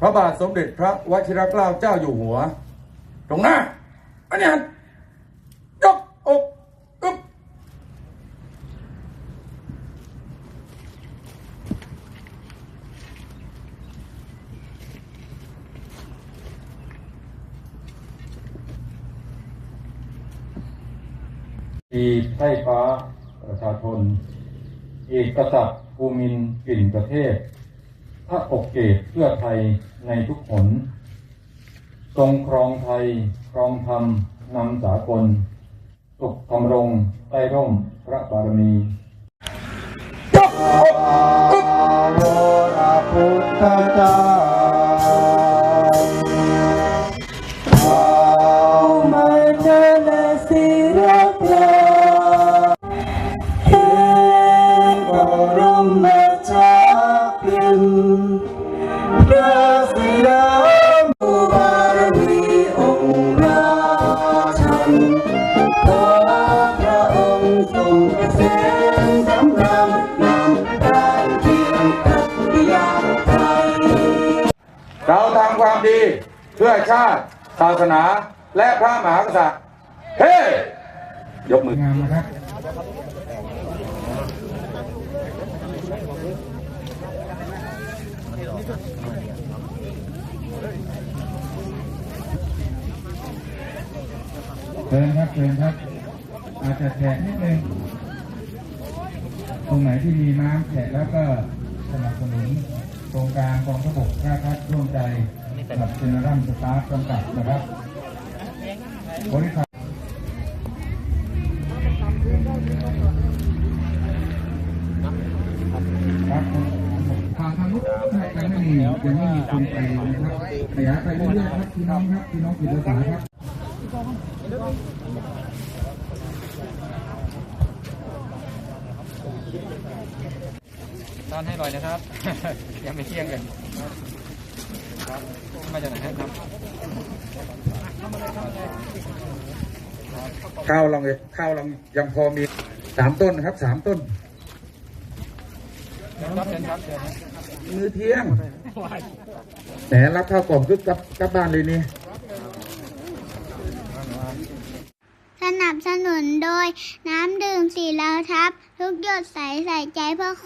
พระบาทสมเด็จพระวชิรเกล้าเจ้าอยู่หัว ตรงหน้า อันนี้ยกอกอึบทีไฟฟ้าประชาชน เอกกษัตริย์ภูมินกลิ่นประเทศ พระปกเกตเพื่อไทยในทุกหนทรงครองไทย ครองธรรมนำสากลสุขธรรมรงใต้ร่มพระบารมียกอกโวราพุทธเจ้าเอา เราทำความดีเพื่อชาติศาสนาและพระมหากษัตริย์ เฮ้ ยกมืองามนะครับเชิญครับเชิญครับ อาจจะแฉะนิดนึง ตรงไหนที่มีน้ำแฉะแล้วก็ สนับสนุนโครงการกองทพบกท่าพัดร่วมใจกับเจเนอรัมสตาร์จำกัดนะครับบริษัททางทางนู้นใช่ยังไม่มียังไม่มีคนไปนะครับขยายไปเรื่อยๆครับพี่น้องครับพี่น้องจิตอาสาครับ ต้อนให้ลอยนะครับ ยังไม่เที่ยงกันครับมาจากไหนครับข้าวลองเลยข้าวลองยังพอมีสามต้นนะครับสามต้นครับเชิญครับเชิญครับมือเที่ยงแหมรับข้าวกล่องก็กลับกลับบ้านเลยนี่สนับสนุนโดยน้ำดื่มสีเหลาทับ ทุกหยดใสใส่ใจเพื่อ